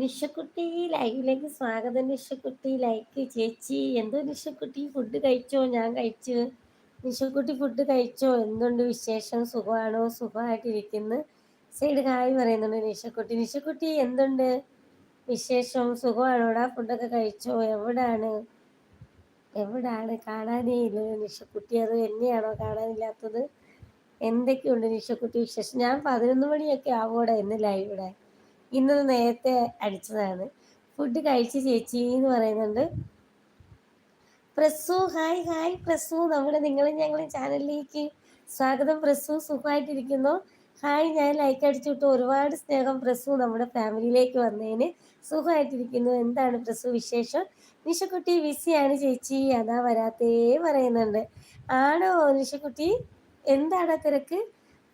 നിഷക്കുട്ടി ലൈവിലേക്ക് സ്വാഗതം. നിഷക്കുട്ടി ലൈക്ക് ചേച്ചി എന്തോ നിഷക്കുട്ടി ഫുഡ് കഴിച്ചോ? ഞാൻ കഴിച്ചു. നിഷക്കുട്ടി ഫുഡ് കഴിച്ചോ? എന്തുണ്ട് വിശേഷം? സുഖമാണോ? സുഖമായിട്ടിരിക്കുന്നു. സൈഡ് കായ് പറയുന്നുണ്ട് നിഷക്കുട്ടി നിഷക്കുട്ടി എന്തുണ്ട് വിശേഷം? സുഖമാണോടാ? ഫുഡൊക്കെ കഴിച്ചോ? എവിടാണ്? എവിടാണ്? കാണാനേ ഇല്ല. നിഷക്കുട്ടി അത് എന്നെയാണോ കാണാനില്ലാത്തത്? എന്തൊക്കെയുണ്ട് നിഷക്കുട്ടി വിശേഷം? ഞാൻ പതിനൊന്ന് മണിയൊക്കെ ആവോടെ ഇന്ന് ലൈവ് ഇന്ന് നേരത്തെ അടിച്ചതാണ്. ഫുഡ് കഴിച്ച് ചേച്ചി എന്ന് പറയുന്നുണ്ട്. Prasu hi hi Prasu. നമ്മുടെ നിങ്ങളും ഞങ്ങളും ചാനലിലേക്ക് സ്വാഗതം. പ്രസു സുഖമായിട്ടിരിക്കുന്നു? ഹായ് ഞാൻ ലൈക്ക് അടിച്ചിട്ട് ഒരുപാട് സ്നേഹം പ്രസു നമ്മുടെ ഫാമിലിയിലേക്ക് വന്നതിന് സുഖമായിട്ടിരിക്കുന്നു. എന്താണ് പ്രസു വിശേഷം? നിഷക്കുട്ടി ബിസിയാണ് ചേച്ചി. അതാ വരാത്തേ പറയുന്നുണ്ട്. ആണോ നിഷക്കുട്ടി എന്താണ് തിരക്ക്?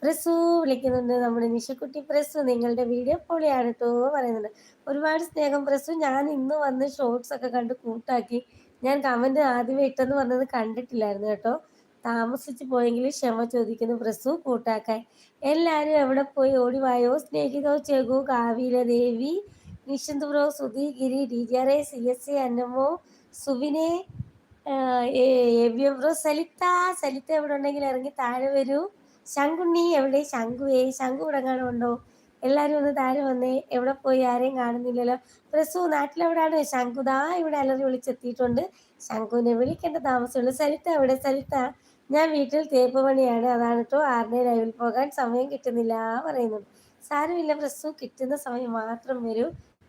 പ്രസു വിളിക്കുന്നുണ്ട് നമ്മുടെ നിഷക്കുട്ടി പ്രസു. നിങ്ങളുടെ വീഡിയോ പൊളിയാണ് കേട്ടോ പറയുന്നുണ്ട് ഒരുപാട് സ്നേഹം പ്രസു. ഞാൻ ഇന്ന് വന്ന് ഷോർട്സ് ഒക്കെ കണ്ട് കൂട്ടാക്കി. ഞാൻ കമന്റ് ആദ്യമേ ഇട്ടെന്ന് പറഞ്ഞത് കണ്ടിട്ടില്ലായിരുന്നു കേട്ടോ. താമസിച്ച് പോയെങ്കിൽ ക്ഷമ ചോദിക്കുന്നു പ്രസു കൂട്ടാക്കാൻ. എല്ലാവരും എവിടെ പോയി? ഓടിവായോ സ്നേഹിതോ Chegu Kavila Devi Nishanth bro Sudhi Giri D G R C S A അന്നമോ സുവിനെ ബ്രോ സലിത്ത. സലിത്ത എവിടെ ഉണ്ടെങ്കിൽ ഇറങ്ങി താഴെ വരൂ. ശങ്കുണ്ണി എവിടെ? ശങ്കുവേ ശങ്കു ഉണ്ടോ? എല്ലാവരും ഒന്ന് താഴെ വന്നേ. എവിടെ പോയി? ആരെയും കാണുന്നില്ലല്ലോ. പ്രസു നാട്ടിലെവിടാണ്? ശങ്കുദാ ഇവിടെ അലറി വിളിച്ചെത്തിയിട്ടുണ്ട്. ശങ്കുവിനെ വിളിക്കേണ്ട താമസമുള്ളൂ സരിത്ത എവിടെ? സരിത്ത ഞാൻ വീട്ടിൽ തേപ്പ് പണിയാണ്. അതാണ് കേട്ടോ ആറിനെ ലൈവിൽ പോകാൻ സമയം കിട്ടുന്നില്ല പറയുന്നുണ്ട് സാരമില്ല പ്രസു കിട്ടുന്ന സമയം മാത്രം വരൂ.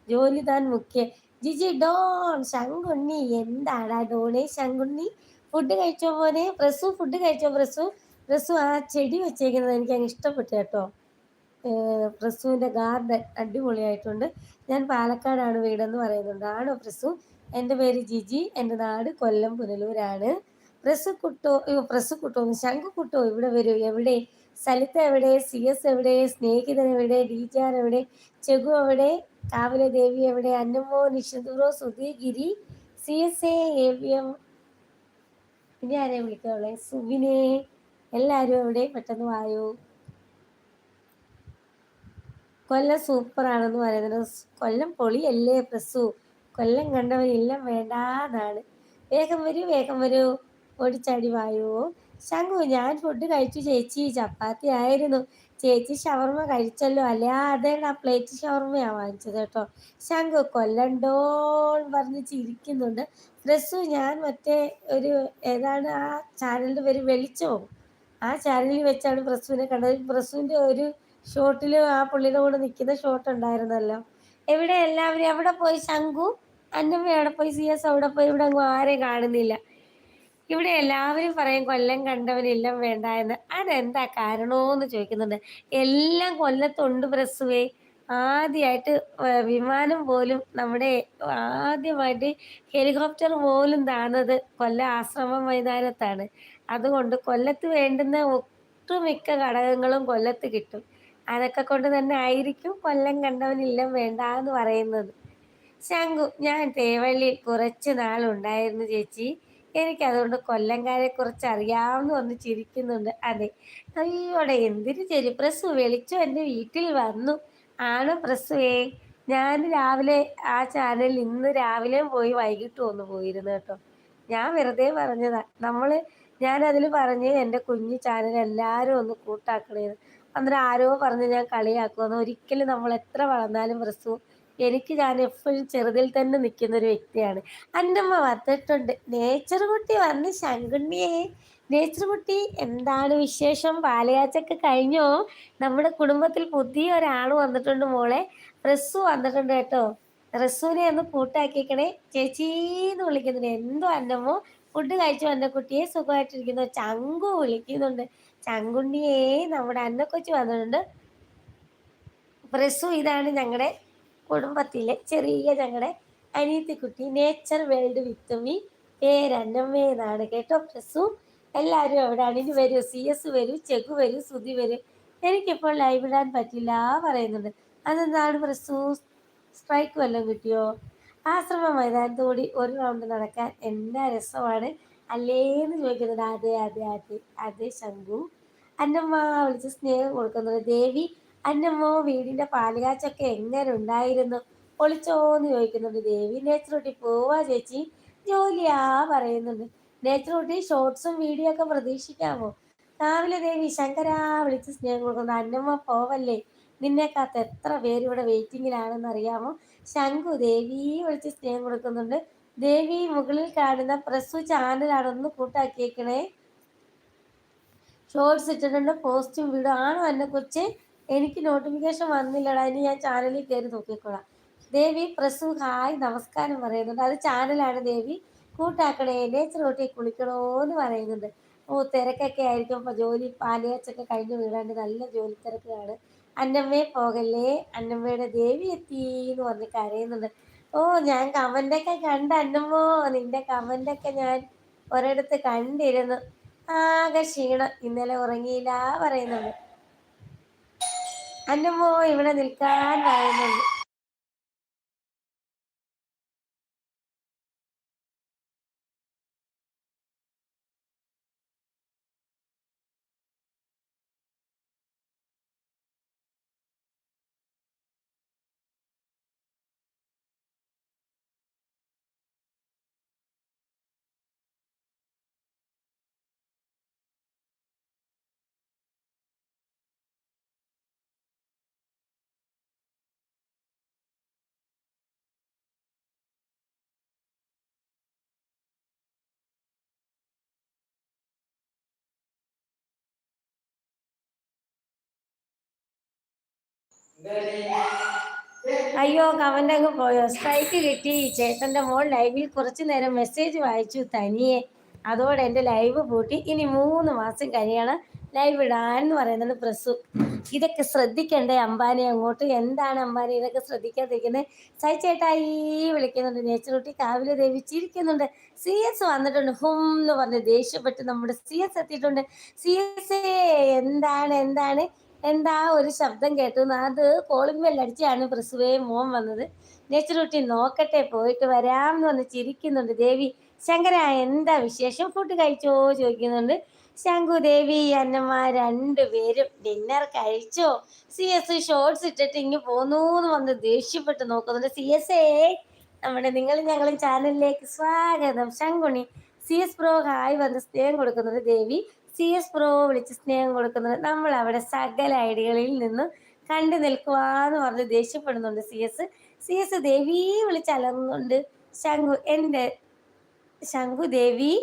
ജോലി താൻ മുഖ്യ. ജിജി ഡോൺ ശങ്കുണ്ണി എന്താടാ ഡോണേ ശങ്കുണ്ണി ഫുഡ് കഴിച്ചോ പോലെ പ്രസു ഫുഡ് കഴിച്ചോ പ്രസു? പ്രസു ആ ചെടി വെച്ചേക്കുന്നത് എനിക്ക് അങ്ങ് ഇഷ്ടപ്പെട്ടു കേട്ടോ. പ്രസുവിന്റെ ഗാർഡൻ അടിപൊളിയായിട്ടുണ്ട്. ഞാൻ പാലക്കാടാണ് വീടെന്ന് പറയുന്നുണ്ട് ആണോ പ്രസു? എന്റെ പേര് ജിജി. എന്റെ നാട് കൊല്ലം പുനലൂരാണ്. പ്രസു കുട്ടോ പ്രസു കുട്ടോ ശംഖു കുട്ടോ ഇവിടെ വരൂ. എവിടെ? സലിത്ത എവിടെ? സി എസ് എവിടെ? സ്നേഹിതൻ എവിടെ? ഡി ജി ആർ എവിടെ? ചെഗു എവിടെ? കാവല ദേവി എവിടെ? അന്നമ്മോ നിഷന്തൂറോ Sudhi Giri C S A V M. പിന്നെ ആരെയും വിളിക്കാനുള്ളത് സുവിനെ. എല്ലാവരും അവിടെ പെട്ടെന്ന് വായു? കൊല്ലം സൂപ്പറാണെന്ന് പറയുന്നത്. കൊല്ലം പൊളിയല്ലേ പ്രസു? കൊല്ലം കണ്ടവരെല്ലാം വേണ്ടാന്നാണ്. വേഗം വരൂ വേഗം വരൂ. ഓടിച്ചാടി വായോ. ശംഖു ഞാൻ ഫുഡ് കഴിച്ചു ചേച്ചി. ചപ്പാത്തി ആയിരുന്നു. ചേച്ചി ഷവർമ കഴിച്ചല്ലോ. അല്ലേ അതേടാ പ്ലേറ്റ് ഷവർമയാണ് വാങ്ങിച്ചത് കേട്ടോ. ശംഖു കൊല്ലണ്ടോൾ പറഞ്ഞ് ചിരിക്കുന്നുണ്ട്. പ്രസു ഞാൻ മറ്റേ ഒരു ഏതാണ് ആ ചാനലിന്റെ പേര് വെളിച്ചവും ആ ചാനലിൽ വെച്ചാണ് പ്രസുവിനെ കണ്ടത്. പ്രസുവിന്റെ ഒരു ഷോട്ടിൽ ആ പുള്ളിയുടെ കൂടെ നിൽക്കുന്ന ഷോട്ട് ഉണ്ടായിരുന്നല്ലോ. എവിടെ എല്ലാവരും? എവിടെ പോയി ശംഖു അന്നമ്മ അവിടെ പോയി സി എസ് അവിടെ പോയി. ഇവിടെ അങ്ങ് ആരെയും കാണുന്നില്ല. ഇവിടെ എല്ലാവരും പറയും കൊല്ലം കണ്ടവനെല്ലാം വേണ്ട എന്ന്. അതെന്താ കാരണമെന്ന് ചോദിക്കുന്നുണ്ട്. എല്ലാം കൊല്ലത്തുണ്ട് പ്രസുവേ. ആദ്യമായിട്ട് വിമാനം പോലും നമ്മുടെ ആദ്യമായിട്ട് ഹെലികോപ്റ്റർ പോലും താണത് കൊല്ലം ആശ്രമ മൈതാനത്താണ്. അതുകൊണ്ട് കൊല്ലത്ത് വേണ്ടുന്ന ഒട്ടുമിക്ക ഘടകങ്ങളും കൊല്ലത്ത് കിട്ടും. അതൊക്കെ കൊണ്ട് തന്നെ ആയിരിക്കും കൊല്ലം കണ്ടവനില്ലം വേണ്ട എന്ന് പറയുന്നത്. ശംഖു ഞാൻ തേവള്ളിയിൽ കുറച്ച് നാളുണ്ടായിരുന്നു ചേച്ചി. എനിക്കതുകൊണ്ട് കൊല്ലംകാരെ കുറിച്ച് അറിയാമെന്ന് വന്ന് ചിരിക്കുന്നുണ്ട്. അതെ അയ്യോടെ എന്തിനു ചെരി പ്രസു വെളിച്ചു എന്റെ വീട്ടിൽ വന്നു? ആണ് പ്രസുവേ? ഞാൻ രാവിലെ ആ ചാനൽ ഇന്ന് രാവിലെ പോയി വൈകിട്ട് ഒന്ന് പോയിരുന്നു കേട്ടോ. ഞാൻ വെറുതെ പറഞ്ഞതാ. നമ്മൾ ഞാൻ അതിൽ പറഞ്ഞ് എന്റെ കുഞ്ഞു ചാനൽ എല്ലാവരും ഒന്ന് കൂട്ടാക്കണേന്ന് അന്നേരം ആരോ പറഞ്ഞ് ഞാൻ കളിയാക്കുമെന്ന് ഒരിക്കലും നമ്മൾ എത്ര വളർന്നാലും പ്രസു എനിക്ക് ഞാൻ എപ്പോഴും ചെറുതിൽ തന്നെ നിൽക്കുന്ന ഒരു വ്യക്തിയാണ്. എന്റെ അമ്മ വന്നിട്ടുണ്ട്. നേച്ചർ കുട്ടി വന്ന് ശങ്കുണ്ണിയെ നേച്ചർ കുട്ടി എന്താണ് വിശേഷം? പാലയാച്ചൊക്കെ കഴിഞ്ഞോ? നമ്മുടെ കുടുംബത്തിൽ പുതിയ ഒരാൾ വന്നിട്ടുണ്ട് മോളെ. റസ്സു വന്നിട്ടുണ്ട് കേട്ടോ. റസ്സുവിനെ ഒന്ന് കൂട്ടാക്കിക്കണേ ചേച്ചീന്ന് വിളിക്കുന്നുണ്ട് എന്തോ അന്നമ്മോ ഫുഡ് കഴിച്ചു വന്ന കുട്ടിയെ സുഖമായിട്ടിരിക്കുന്നു. ചങ്കു വിളിക്കുന്നുണ്ട്. ചങ്കുണ്ണിയെ നമ്മുടെ അന്നക്കൊച്ചു വന്നിട്ടുണ്ട്. പ്രസു ഇതാണ് ഞങ്ങളുടെ കുടുംബത്തിലെ ചെറിയ ഞങ്ങളുടെ അനിയത്തിക്കുട്ടി. നേച്ചർ വേൾഡ് വിത്ത് മീ പേരന്നമ്മേ കേട്ടോ പ്രസു. എല്ലാവരും എവിടെയാണ് ഇനി വരൂ. സി എസ് വരൂ ചെക്ക് വരൂ സുതി വരൂ. എനിക്കിപ്പോൾ ലൈവ് ഇടാൻ പറ്റില്ല പറയുന്നുണ്ട്. അതെന്താണ് പ്രസു? സ്ട്രൈക്ക് വല്ലതും കിട്ടിയോ? ആശ്രമ മൈതാനത്തോടി ഒരു റൗണ്ട് നടക്കാൻ എന്നാ രസമാണ്? അല്ലേന്ന് ചോദിക്കുന്നത് അതെ അതെ അതെ അതെ ശംഖു അന്നമ്മ വിളിച്ച് സ്നേഹം കൊടുക്കുന്നത് ദേവി അന്നമ്മോ വീടിന്റെ പാലുകാച്ചൊക്കെ എങ്ങനെ ഉണ്ടായിരുന്നു? ഒളിച്ചോന്ന് ചോദിക്കുന്നുണ്ട്. ദേവി നേച്ചറൂട്ടി പോവാ ചേച്ചി. ജോലിയാ പറയുന്നുണ്ട്. നേച്ചറൂട്ടി ഷോർട്സും വീഡിയോ ഒക്കെ പ്രതീക്ഷിക്കാമോ? രാവിലെ ദേവി ശങ്കരാ വിളിച്ച് സ്നേഹം കൊടുക്കുന്നു അന്നമ്മ പോവല്ലേ? നിന്നെ കാത്ത് എത്ര പേര് ഇവിടെ വെയിറ്റിങ്ങിലാണെന്ന് അറിയാമോ? ശംഖു ദേവി വിളിച്ച് സ്നേഹം കൊടുക്കുന്നുണ്ട്. ദേവി മുകളിൽ കാണുന്ന പ്രസു ചാനലാണ് ഒന്ന് കൂട്ടാക്കിയേക്കണേ. ഷോർട്സ് ഇട്ടിട്ടുണ്ട് പോസ്റ്റും വീടും ആണോ എന്നെ കുറിച്ച് എനിക്ക് നോട്ടിഫിക്കേഷൻ വന്നില്ലടാ. ഇനി ഞാൻ ചാനലിൽ കയറി നോക്കിക്കോളാം. ദേവി പ്രസു ഹായ് നമസ്കാരം പറയുന്നുണ്ട്. അത് ചാനലാണ് ദേവി. കൂട്ടാക്കണേ നേച്ചർ കൂട്ടി കുളിക്കണോ എന്ന് പറയുന്നുണ്ട്. ഓ തിരക്കൊക്കെ ആയിരിക്കും. ഇപ്പൊ ജോലി പാലിയച്ചൊക്കെ കഴിഞ്ഞ് വീടാണ്ട് നല്ല ജോലി തിരക്കാണ് അന്നമ്മയെ പോകല്ലേ അന്നമ്മയുടെ ദേവി എത്തി എന്ന് പറഞ്ഞ് കരയുന്നുണ്ട്. ഓ ഞാൻ കമന്റൊക്കെ കണ്ട അന്നമ്മോ നിന്റെ കമന്റൊക്കെ ഞാൻ ഒരിടത്ത് കണ്ടിരുന്നു. ആകെ ക്ഷീണം. ഇന്നലെ ഉറങ്ങിയില്ല പറയുന്നുണ്ട്. അന്നമ്മോ ഇവിടെ നിൽക്കാൻ പറയുന്നുണ്ട്. അയ്യോ കമന്റ് അങ്ങ് പോയോ? സ്ട്രൈക്ക് കിട്ടി. ചേട്ടന്റെ മോൾ ലൈവിൽ കുറച്ചു നേരം മെസ്സേജ് വായിച്ചു തനിയെ. അതോടെ എന്റെ ലൈവ് പൂട്ടി. ഇനി മൂന്ന് മാസം കഴിയാണ് ലൈവ് ഇടാന്ന് പറയുന്നത് പ്രസു. ഇതൊക്കെ ശ്രദ്ധിക്കണ്ടേ അംബാനി അങ്ങോട്ട്? എന്താണ് അംബാനി ഇതൊക്കെ ശ്രദ്ധിക്കാതിരിക്കുന്നത് സൈച്ചേട്ടായി വിളിക്കുന്നുണ്ട്. നേച്ചറുട്ടി കാവിലെ ദേവി ചിരിക്കുന്നുണ്ട്. സി എസ് വന്നിട്ടുണ്ട്. ഹും എന്ന് പറഞ്ഞ് ദേഷ്യപ്പെട്ട് നമ്മുടെ സി എസ് എത്തിയിട്ടുണ്ട്. സി എസ് എന്താണ് എന്താണ്? എന്താ ഒരു ശബ്ദം കേട്ടു. അത് കോളിംഗ് ബെല്ലടിച്ചാണ് പ്രസുവേ മോൻ വന്നത്. നെച്ചുരുട്ടി നോക്കട്ടെ പോയിട്ട് വരാം എന്ന് പറഞ്ഞ് ചിരിക്കുന്നുണ്ട് ദേവി. ശങ്കര എന്താ വിശേഷം? ഫുഡ് കഴിച്ചോ? ചോദിക്കുന്നുണ്ട്. ശങ്കു ദേവി അന്നമ്മ രണ്ടുപേരും ഡിന്നർ കഴിച്ചോ? സി എസ് ഷോർട്സ് ഇട്ടിട്ട് ഇങ്ങ് പോന്നു എന്ന് വന്ന് ദേഷ്യപ്പെട്ട് നോക്കുന്നുണ്ട്. സി എസ് എ നമ്മുടെ നിങ്ങളും ഞങ്ങളും ചാനലിലേക്ക് സ്വാഗതം. Shankuni C S bro hi വന്ന് സ്നേഹം കൊടുക്കുന്നുണ്ട് ദേവി. സി എസ് പ്രോ വിളിച്ച് സ്നേഹം കൊടുക്കുന്നത് നമ്മൾ അവിടെ സകല ഐഡികളിൽ നിന്ന് കണ്ടു നിൽക്കുവാന്ന് പറഞ്ഞ് ദേഷ്യപ്പെടുന്നുണ്ട് C S C S Devi വിളിച്ച് അലർന്നുണ്ട് ശംഖു എന്റെ ശംഖു ദേവി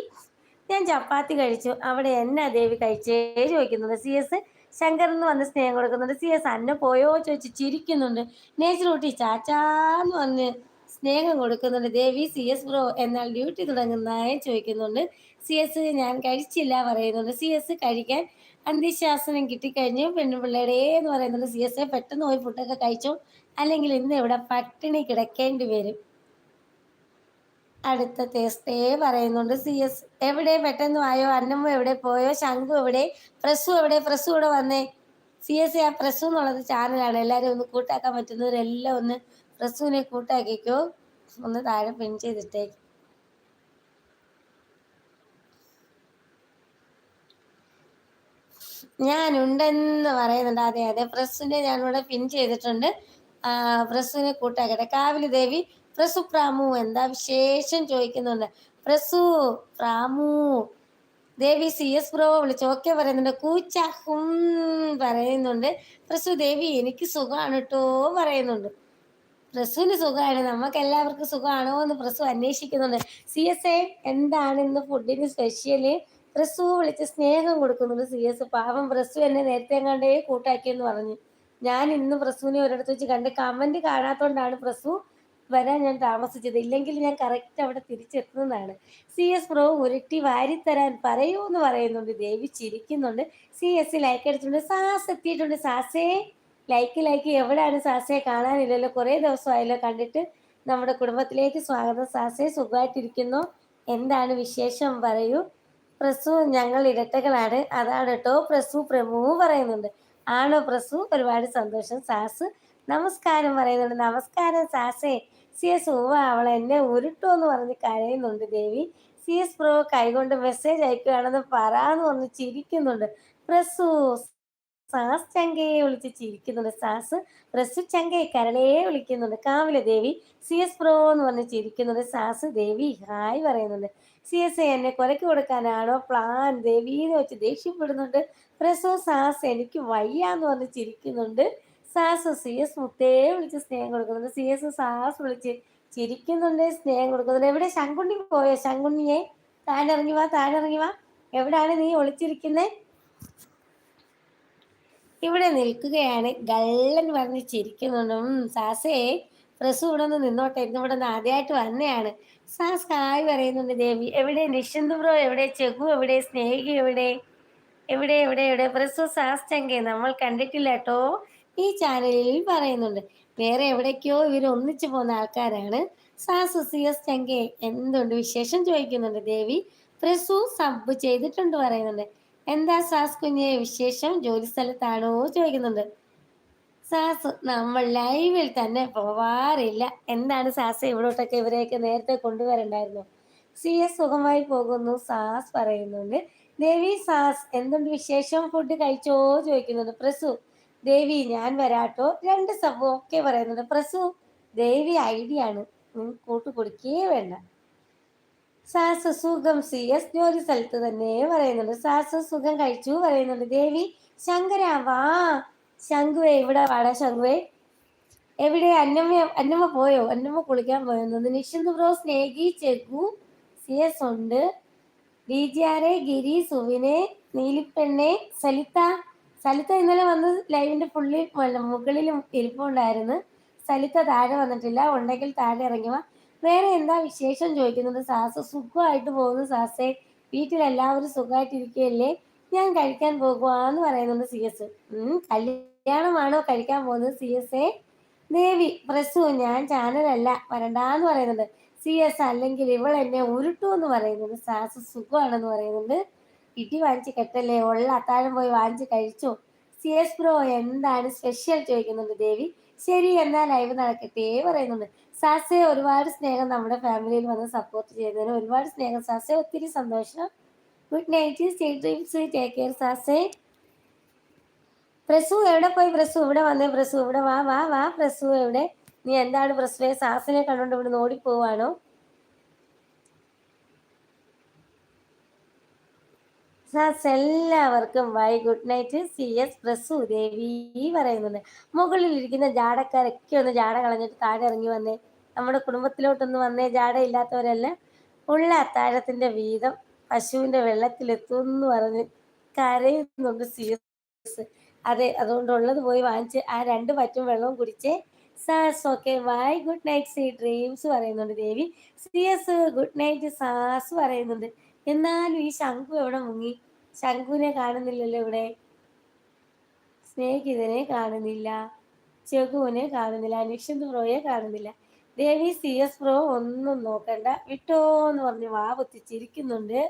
ഞാൻ ചപ്പാത്തി കഴിച്ചു. അവിടെ എന്നാ ദേവി കഴിച്ചേ ചോദിക്കുന്നുണ്ട്. സി എസ് ശങ്കർ എന്ന് വന്ന് സ്നേഹം കൊടുക്കുന്നുണ്ട്. സി എസ് അന്ന പോയോ ചോദിച്ച് ചിരിക്കുന്നുണ്ട്. നേച്ചർ കൂട്ടി ചാച്ചാന്ന് വന്ന് സ്നേഹം കൊടുക്കുന്നുണ്ട്. ദേവി സി എസ് ബ്രോ എന്നാൽ ഡ്യൂട്ടി തുടങ്ങുന്നതായി ചോദിക്കുന്നുണ്ട്. സി എസ് ഞാൻ കഴിച്ചില്ല പറയുന്നുണ്ട്. സി എസ് കഴിക്കാൻ അന്ത്യശാസനം കിട്ടിക്കഴിഞ്ഞു. പെണ്ണുപിള്ളയുടെ എന്ന് പറയുന്നുണ്ട് സി എസ് പെട്ടെന്ന് പോയി ഫുഡൊക്കെ കഴിച്ചു. അല്ലെങ്കിൽ ഇന്ന് ഇവിടെ പട്ടിണി കിടക്കേണ്ടി വരും. അടുത്ത തേസ്റ്റേ പറയുന്നുണ്ട് സി എസ് എവിടെ പെട്ടെന്ന് ആയോ അന്നമ്മ എവിടെ പോയോ? ശംഖു എവിടെ? പ്രസു എവിടെ? പ്രസു ഇവിടെ വന്നേ. സി എസ് ആ പ്രസു എന്നുള്ളത് ചാനലാണ് എല്ലാവരും ഒന്ന് കൂട്ടാക്കാൻ പറ്റുന്നവരെല്ലാം ഒന്ന് പ്രസുവിനെ കൂട്ടാക്കിക്കോ. ഒന്ന് താഴെ പിൻ ചെയ്തിട്ടേക്ക്. ഞാനുണ്ടെന്ന് പറയുന്നുണ്ട്. അതെ അതെ. ഞാൻ ഞാനിവിടെ പിൻ ചെയ്തിട്ടുണ്ട്. പ്രസുവിനെ കൂട്ടാക്കട്ടെ. കാവിലി ദേവി പ്രസു പ്രാമു എന്താ വിശേഷം ചോദിക്കുന്നുണ്ട്. Prasu Pramu Devi C S bro വിളിച്ച്. ഓക്കെ പറയുന്നുണ്ട്. കൂച്ചാഹും പറയുന്നുണ്ട്. പ്രസു ദേവി എനിക്ക് സുഖമാണ് കേട്ടോ പറയുന്നുണ്ട്. പ്രസുവിന് സുഖമാണ്. നമുക്ക് എല്ലാവർക്കും സുഖമാണോ എന്ന് പ്രസു അന്വേഷിക്കുന്നുണ്ട്. സി എസ് എ എന്താണ് ഇന്ന് ഫുഡിന് സ്പെഷ്യൽ പ്രസു വിളിച്ച് സ്നേഹം കൊടുക്കുന്നുണ്ട് സി എസ് പാവം പ്രസു എന്നെ നേരത്തെ കണ്ടേ കൂട്ടാക്കിയെന്ന് പറഞ്ഞു. ഞാൻ ഇന്ന് പ്രസുവിനെ ഒരിടത്ത് വെച്ച് കണ്ട് കമന്റ് കാണാത്തോണ്ടാണ് പ്രസു വരാൻ ഞാൻ താമസിച്ചത്. ഇല്ലെങ്കിൽ ഞാൻ കറക്റ്റ് അവിടെ തിരിച്ചെത്തുന്നതാണ്. സി എസ് പ്രോ ഉരുട്ടി വാരിത്തരാൻ പറയൂ എന്ന് പറയുന്നുണ്ട്. ദേവി ചിരിക്കുന്നുണ്ട്. സി എസ് ലൈക്ക് അടിച്ചിട്ടുണ്ട്. സാസ് എത്തിയിട്ടുണ്ട്. സാസേ ലൈക്ക് ലൈക്ക് എവിടെയാണ് സാസയെ കാണാനില്ലല്ലോ. കുറേ ദിവസമായല്ലോ കണ്ടിട്ട് നമ്മുടെ കുടുംബത്തിലേക്ക് സ്വാഗതം. സാസേ സുഖമായിട്ടിരിക്കുന്നു. എന്താണ് വിശേഷം? പറയൂ. പ്രസു ഞങ്ങൾ ഇരട്ടകളാണ്. അതാണ് കേട്ടോ പ്രസു പ്രമു പറയുന്നുണ്ട്. ആണോ പ്രസു? ഒരുപാട് സന്തോഷം. സാസ് നമസ്കാരം പറയുന്നുണ്ട്. നമസ്കാരം സാസേ. സി എസ് ഉവ അവൾ എന്നെ ഉരുട്ടോ എന്ന് പറഞ്ഞ് കരയുന്നുണ്ട് ദേവി. സി എസ് പ്രോ കൈകൊണ്ട് മെസ്സേജ് അയക്കുകയാണെന്ന് പറയാന്ന് പറഞ്ഞ് ചിരിക്കുന്നുണ്ട്. പ്രസു സാസ് ചങ്കയെ വിളിച്ച് ചിരിക്കുന്നുണ്ട്. സാസ് പ്രസു ചങ്കയെ കരളയെ വിളിക്കുന്നുണ്ട്. കാവിലെ ദേവി സി എസ് പ്രോ എന്ന് പറഞ്ഞ് ചിരിക്കുന്നുണ്ട്. സാസ് ദേവി ഹായ് പറയുന്നുണ്ട്. സി എസ് ഐ എന്നെ കൊലക്ക് കൊടുക്കാനാണോ പ്ലാൻ ദേവീന്ന് വെച്ച് ദേഷ്യപ്പെടുന്നുണ്ട്. പ്രസോ സാസ് എനിക്ക് വയ്യാന്ന് പറഞ്ഞ് ചിരിക്കുന്നുണ്ട്. സാസ് സി എസ് മുത്തേ വിളിച്ച് സ്നേഹം കൊടുക്കുന്നുണ്ട്. സി എസ് സാസ് വിളിച്ച് ചിരിക്കുന്നുണ്ട് സ്നേഹം കൊടുക്കുന്നുണ്ട്. എവിടെ? ശങ്കുണ്ണി പോയോ? ശങ്കുണ്ണിയെ? താനിറങ്ങി വാ താനിറങ്ങി വാ. എവിടാണ് നീ ഒളിച്ചിരിക്കുന്നത് ഇവിടെ നിൽക്കുകയാണ്. ഗള്ളൻ പറഞ്ഞ് ചിരിക്കുന്നുണ്ട്. സാസേ പ്രസു ഇവിടെ നിന്ന് നിന്നോട്ടെ. ഇന്ന് ഇവിടെ നിന്ന് ആദ്യമായിട്ട് വന്നെയാണ്. സാസ് ഹായ് പറയുന്നുണ്ട് ദേവി എവിടെ നിഷന്ത് ബ്രോ? എവിടെ ചെഗു? എവിടെ സ്നേഹി എവിടെ? എവിടെ? എവിടെ? എവിടെ? പ്രസു സാസ് ചങ്കെ നമ്മൾ കണ്ടിട്ടില്ല കേട്ടോ ഈ ചാനലിൽ പറയുന്നുണ്ട് വേറെ എവിടേക്കോ ഇവർ ഒന്നിച്ചു പോകുന്ന ആൾക്കാരാണ്. സാസു സി എസ് ചങ്കെ എന്തുണ്ട് വിശേഷം ചോദിക്കുന്നുണ്ട് ദേവി പ്രസു സബ് ചെയ്തിട്ടുണ്ട്? പറയുന്നുണ്ട് എന്താ സാസ് കുഞ്ഞെ വിശേഷം? ജോലി സ്ഥലത്താണോ? ചോദിക്കുന്നുണ്ട് സാസ് നമ്മൾ ലൈവിൽ തന്നെ പോവാറില്ല. എന്താണ് സാസ് ഇവിടോട്ടൊക്കെ ഇവരെയൊക്കെ നേരത്തെ കൊണ്ടുവരണ്ടായിരുന്നു? സി എസ് സുഖമായി പോകുന്നു സാസ് പറയുന്നുണ്ട്. ദേവി സാസ് എന്തുണ്ട് വിശേഷം? ഫുഡ് കഴിച്ചോ? ചോദിക്കുന്നുണ്ട് പ്രസു. ദേവി ഞാൻ വരാട്ടോ. രണ്ട് സംഭവം ഒക്കെ പറയുന്നുണ്ട് പ്രസു. ദേവി ഐഡിയ ആണ്. കൂട്ടു കൊടുക്കേ വേണ്ട. സാസ് സുഖം. സി എസ് ജോലി സ്ഥലത്ത് തന്നെ പറയുന്നുണ്ട്. സാസ് സുഖം കഴിച്ചു പറയുന്നുണ്ട്. ദേവി ശങ്കര വാ. ശങ്കുവേ ഇവിടെ വാടാ ശങ്കുവേ. എവിടെ? അന്നമ്മ അന്നമ്മ പോയോ? അന്നമ്മ കുളിക്കാൻ പോയോ Nishinth bro Snehi Chekku C S ഉണ്ട്. ഡി ജി ഗിരി സുവിനെ നീലിപ്പെണ്ണെ സലിത. സലിത ഇന്നലെ വന്ന് ലൈവിന്റെ പുള്ളി മുകളിലും ഇരിപ്പുണ്ടായിരുന്നു. സലിത താഴെ വന്നിട്ടില്ല. ഉണ്ടെങ്കിൽ താഴെ ഇറങ്ങിവ വേറെ എന്താ വിശേഷം ചോദിക്കുന്നത്? സാസ് സുഖമായിട്ട് പോകുന്നു സാസേ. വീട്ടിലെല്ലാവരും സുഖമായിട്ടിരിക്കുകയല്ലേ? ഞാൻ കഴിക്കാൻ പോകുവാന്ന് പറയുന്നുണ്ട് സി എസ് കല്യാണമാണോ കഴിക്കാൻ പോകുന്നത്? C S A Devi. Prasu ഞാൻ ചാനലല്ല വരണ്ടാന്ന് പറയുന്നുണ്ട് സി എസ് അല്ലെങ്കിൽ ഇവൾ എന്നെ ഉരുട്ടു എന്ന് പറയുന്നുണ്ട് സാസ് സുഖമാണെന്ന് പറയുന്നുണ്ട്. ഇടി വാങ്ങിച്ച് കെട്ടല്ലേ? ഉള്ള അത്താഴം പോയി വാങ്ങിച്ച് കഴിച്ചു? സി എസ് ബ്രോ എന്താണ് സ്പെഷ്യൽ ചോദിക്കുന്നുണ്ട് ദേവി? ശരി എന്നാ ലൈവ് നടക്കട്ടെ പറയുന്നുണ്ട്. സാസെ ഒരുപാട് സ്നേഹം നമ്മുടെ ഫാമിലിയിൽ വന്ന് സപ്പോർട്ട് ചെയ്തതിന് ഒരുപാട് സ്നേഹം. സാസെ ഒത്തിരി സന്തോഷം. Good night stay dreams take care സാസെ. Prasu എവിടെ പോയി പ്രസു? ഇവിടെ വന്നേ പ്രസു? ഇവിടെ വാ വാ വാ പ്രസു എവിടെ? നീ എന്താണ് പ്രസുവെ സാസിനെ കണ്ടുകൊണ്ട് ഇവിടെ ഓടിപ്പോവാണോ? സാസ് എല്ലാവർക്കും bye good night. C S Prasu Devi പറയുന്നുണ്ട്. മുകളിൽ ഇരിക്കുന്ന ജാടക്കാരൊക്കെ ഒന്ന് ജാട കളഞ്ഞിട്ട് താഴെ ഇറങ്ങി വന്നേ. നമ്മുടെ കുടുംബത്തിലോട്ടൊന്ന് വന്നേ ജാട ഇല്ലാത്തവരല്ല. ഉള്ള അത്താഴത്തിന്റെ വീതം പശുവിന്റെ വെള്ളത്തിലെത്തുമെന്ന് പറഞ്ഞ് കരയുന്നുണ്ട് സി എസ്. അതെ അതുകൊണ്ടുള്ളത് പോയി വാങ്ങിച്ച് ആ രണ്ട് പറ്റും വെള്ളവും കുടിച്ച് Sas okay bye good night sweet dreams പറയുന്നുണ്ട് Devi. C S good night Sas പറയുന്നുണ്ട്. എന്നാലും ഈ ശംഖു എവിടെ മുങ്ങി? ശംഖുവിനെ കാണുന്നില്ലല്ലോ ഇവിടെ. സ്നേഹിതനെ കാണുന്നില്ല. ചെകുവിനെ കാണുന്നില്ല. നിഷിന്ത് പ്രോയെ കാണുന്നില്ല. ദേവി സി എസ് പ്രോ ഒന്നും നോക്കണ്ട. വിട്ടോ എന്ന് പറഞ്ഞ് വാ പൊത്തിച്ചിരിക്കുന്നുണ്ട്.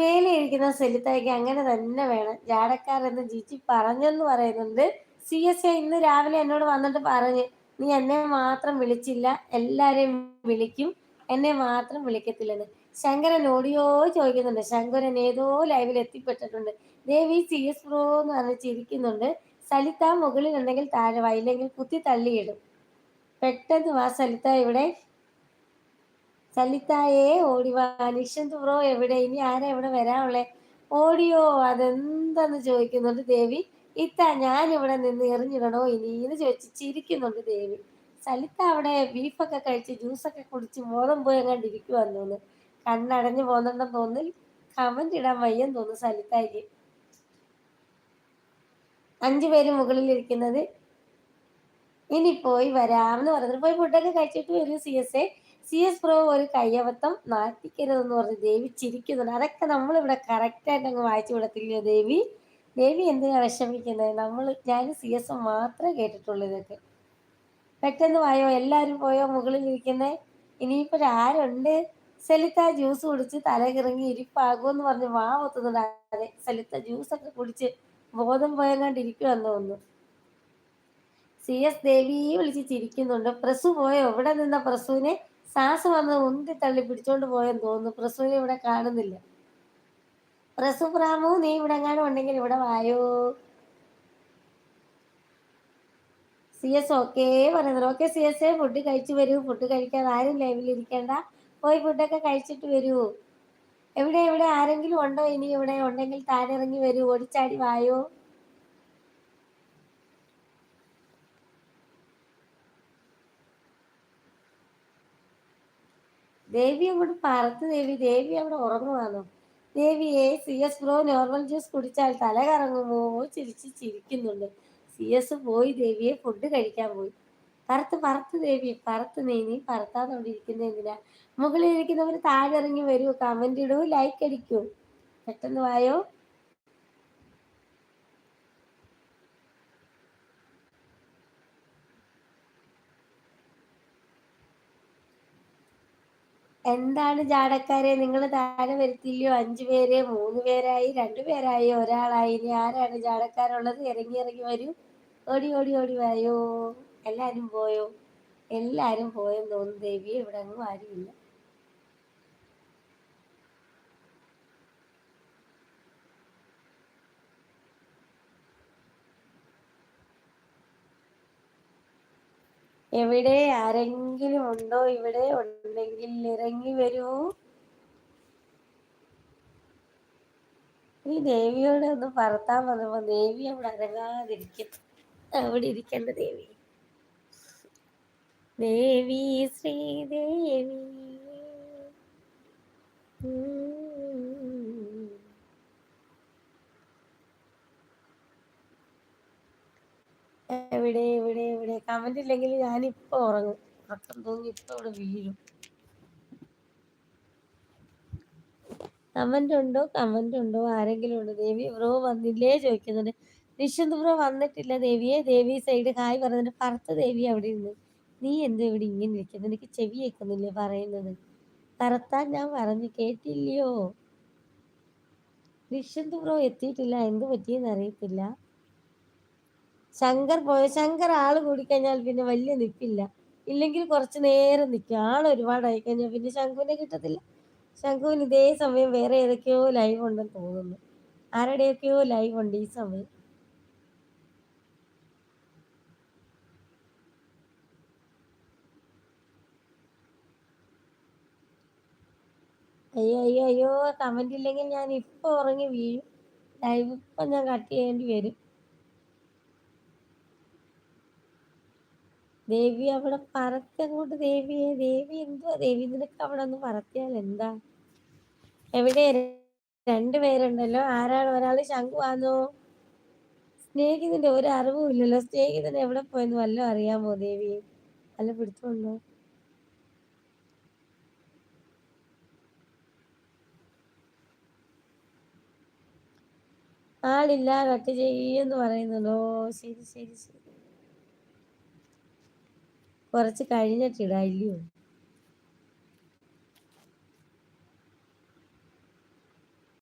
മേലെ ഇരിക്കുന്ന സെലിത്തായിക്ക് അങ്ങനെ തന്നെ വേണം. ജാടക്കാരെന്ന് ജിജി പറഞ്ഞെന്ന് പറയുന്നുണ്ട്. സി എസ് എ ഇന്ന് രാവിലെ എന്നോട് വന്നിട്ട് പറഞ്ഞ് നീ എന്നെ മാത്രം വിളിച്ചില്ല എല്ലാരെയും വിളിക്കും. എന്നെ മാത്രം വിളിക്കത്തില്ലെന്ന്. ശങ്കരൻ ഓടിയോ ചോദിക്കുന്നുണ്ട്. ശങ്കരൻ ഏതോ ലൈവിൽ എത്തിപ്പെട്ടിട്ടുണ്ട്. ദേവി സി എസ് പ്രോ എന്ന് പറഞ്ഞ് ചിരിക്കുന്നുണ്ട്. സലിത മുകളിലുണ്ടെങ്കിൽ താഴെ വൈല്ലെങ്കിൽ കുത്തി തള്ളിയിടും. പെട്ടെന്ന് വാ സലിത ഇവിടെ. സലിതായേ ഓടിവാ നിഷന്ത് ബ്രോ എവിടെ? ഇനി ആരാ എവിടെ വരാനുള്ളേ? ഓടിയോ? അതെന്താന്ന് ചോദിക്കുന്നുണ്ട് ദേവി. ഇത്ത ഞാൻ ഇവിടെ നിന്ന് എറിഞ്ഞിടണോ? ഇനി ഇനിന്ന് ചോദിച്ച് ചിരിക്കുന്നുണ്ട് ദേവി. സലിത്ത അവിടെ ബീഫൊക്കെ കഴിച്ച് ജ്യൂസൊക്കെ കുടിച്ച് മോദം പോയി കണ്ടിരിക്കുവാന്ന് തോന്നുന്നു. കണ്ണടഞ്ഞു പോകുന്നുണ്ടെന്ന് തോന്നുന്നു കമന്റ് ഇടാൻ വയ്യെന്ന് തോന്നുന്നു സലിത്തായിക്ക്. അഞ്ചു പേര് മുകളിൽ ഇരിക്കുന്നത്. ഇനി പോയി വരാമെന്ന് പറഞ്ഞിട്ട് പോയി ഫുഡൊക്കെ കഴിച്ചിട്ട് വരും C S A. C S bro ഒരു കയ്യബദ്ധം നാട്ടിക്കരുതെന്ന് പറഞ്ഞ് ദേവി ചിരിക്കുന്നുണ്ട്. അതൊക്കെ നമ്മളിവിടെ കറക്റ്റായിട്ട് അങ്ങ് വായിച്ചു വിടത്തില്ലയോ ദേവി? ദേവി എന്തിനാണ് വിഷമിക്കുന്നത്? നമ്മൾ ഞാൻ സി എസ് മാത്രമേ കേട്ടിട്ടുള്ളൂ ഇതൊക്കെ. പെട്ടെന്ന് വായോ? എല്ലാവരും പോയോ? മുകളിൽ ഇരിക്കുന്നേ? ഇനിയിപ്പോൾ ആരുണ്ട്? സെലിത്ത ജ്യൂസ് കുടിച്ച് തലകിറങ്ങി ഇരിപ്പാകുമെന്ന് പറഞ്ഞ് വാ ഒത്തുന്നുണ്ട് അതെ സെലിത്ത ജ്യൂസൊക്കെ കുടിച്ച് ബോധം പോയങ്ങാണ്ടിരിക്കുമെന്ന് തോന്നുന്നു. സി എസ് ദേവിയെ വിളിച്ച് ചിരിക്കുന്നുണ്ട്. പ്രസു പോയോ? ഇവിടെ നിന്ന പ്രസുവിനെ? സാസ് വന്ന് ഉന്തി തള്ളി പിടിച്ചോണ്ട് പോയെന്ന് തോന്നുന്നു. പ്രസുവിനെ ഇവിടെ കാണുന്നില്ല. പ്രസു പ്രാമു നീ ഇവിടെ എങ്ങാനും ഉണ്ടെങ്കിൽ ഇവിടെ വായോ. സി എസ് ഓക്കെ പറയുന്നത് okay C S A food കഴിച്ചു വരൂ. ഫുഡ് കഴിക്കാതെ ആരും ലൈവിൽ ഇരിക്കേണ്ട. പോയി ഫുഡൊക്കെ കഴിച്ചിട്ട് വരൂ. എവിടെ എവിടെ ആരെങ്കിലും ഉണ്ടോ? ഇനി ഇവിടെ ഉണ്ടെങ്കിൽ താനിറങ്ങി വരൂ. ഓടിച്ചാടി വായോ. ദേവി അങ്ങോട്ട് പറത്ത് ദേവി ദേവി അവിടെ ഉറങ്ങുവാണോ ദേവിയെ C S bro normal juice കുടിച്ചാൽ തല കറങ്ങുമോ? ചിരിച്ച് ചിരിക്കുന്നുണ്ട്. സി എസ് പോയി ദേവിയെ ഫുഡ് കഴിക്കാൻ പോയി. പറത്ത് പറത്ത് ദേവി പറത്ത് നീ നീ പറത്താന്നോണ്ടിരിക്കുന്ന എന്തിനാ? മുകളിൽ ഇരിക്കുന്നവർ താഴെ ഇറങ്ങി വരൂ കമന്റ് ഇടൂ ലൈക്ക് അടിക്കൂ. പെട്ടെന്ന് വായോ? എന്താണ് ജാടക്കാരെ നിങ്ങൾ താഴെ വരുത്തില്ലയോ അഞ്ചു പേര് മൂന്ന് പേരായി രണ്ടു പേരായി ഒരാളായി. ഇനി ആരാണ് ജാടക്കാരുള്ളത്? ഇറങ്ങി ഇറങ്ങി വരൂ. ഓടി ഓടി ഓടി വായോ എല്ലാരും പോയോ? എല്ലാരും പോയെന്ന് തോന്നുന്നു. ദേവി ഇവിടെ അങ്ങും ആരുമില്ല. എവിടെ ആരെങ്കിലും ഉണ്ടോ? ഇവിടെ ഉണ്ടെങ്കിൽ ഇറങ്ങി വരൂ. ഈ ദേവിയോട് ഒന്ന് പറത്താൻ വന്നപ്പോ ദേവി അവിടെ അനങ്ങാതിരിക്കും അവിടെ ഇരിക്കേണ്ട ദേവി. ദേവി ശ്രീദേവി. എവിടെ എവിടെ കമന്റ് ഇല്ലെങ്കിൽ ഞാൻ ഞാനിപ്പോ ഉറങ്ങും. ഉറക്കം തൂങ്ങി ഇപ്പൊ ഇവിടെ വീഴും. കമന്റ് ഉണ്ടോ? കമന്റ് ഉണ്ടോ? ആരെങ്കിലും ഉണ്ടോ? ദേവി ബ്രോ വന്നില്ലേ ചോദിക്കുന്നുണ്ട്. നിഷന്ത് ബ്രോ വന്നിട്ടില്ല ദേവിയെ. ദേവി സൈഡ് ഹായ് പറഞ്ഞിട്ട് പറത്ത് ദേവി അവിടെ ഇരുന്ന് നീ എന്ത് ഇവിടെ ഇങ്ങനെ ഇരിക്കുന്നു? എനിക്ക് ചെവി കേൾക്കുന്നില്ലേ? പറയുന്നത്. പറത്താൻ ഞാൻ പറഞ്ഞു കേട്ടില്ലയോ? നിഷന്ത് ബ്രോ എത്തിയിട്ടില്ല. എന്ത് പറ്റിയെന്ന് അറിയത്തില്ല. ശങ്കർ പോയ ശങ്കർ ആൾ കൂടിക്കഴിഞ്ഞാൽ പിന്നെ വലിയ നിപ്പില്ല. ഇല്ലെങ്കിൽ കുറച്ച് നേരം നിൽക്കും ആൾ ഒരുപാടായി കഴിഞ്ഞാൽ പിന്നെ ശംഖുവിനെ കിട്ടത്തില്ല. ശംഖുവിന് ഇതേ സമയം വേറെ ഏതൊക്കെയോ ലൈവ് ഉണ്ടെന്ന് തോന്നുന്നു. ആരുടെയൊക്കെയോ ലൈവ് ഉണ്ട് ഈ സമയം. അയ്യോ അയ്യോ അയ്യോ കമന്റ് ഇല്ലെങ്കിൽ ഞാൻ ഇപ്പൊ ഉറങ്ങി വീഴും. ലൈവ് ഇപ്പൊ ഞാൻ കട്ട് ചെയ്യേണ്ടി വരും. ദേവി അവിടെ പറക്കങ്ങോട്ട് ദേവിയെ ദേവി എന്തുവാ? ദേവി നിനക്ക് അവിടെ ഒന്ന് പറത്തിയാൽ എന്താ? എവിടെ? രണ്ടുപേരുണ്ടല്ലോ ആരാണ്? ഒരാൾ ശംഖുവാന്നോ സ്നേഹിതന്റെ ഒരു അറിവും ഇല്ലല്ലോ. സ്നേഹിതൻ എവിടെ പോയെന്ന് വല്ലതും അറിയാമോ ദേവി? അല്ല പിടിച്ചോണ്ടോ ആളില്ല കട്ട് ചെയ്യുമെന്ന് പറയുന്നുണ്ടോ. ശരി ശരി ശരി. കുറച്ച് കഴിഞ്ഞിട്ടിടാ ഇല്ലയോ?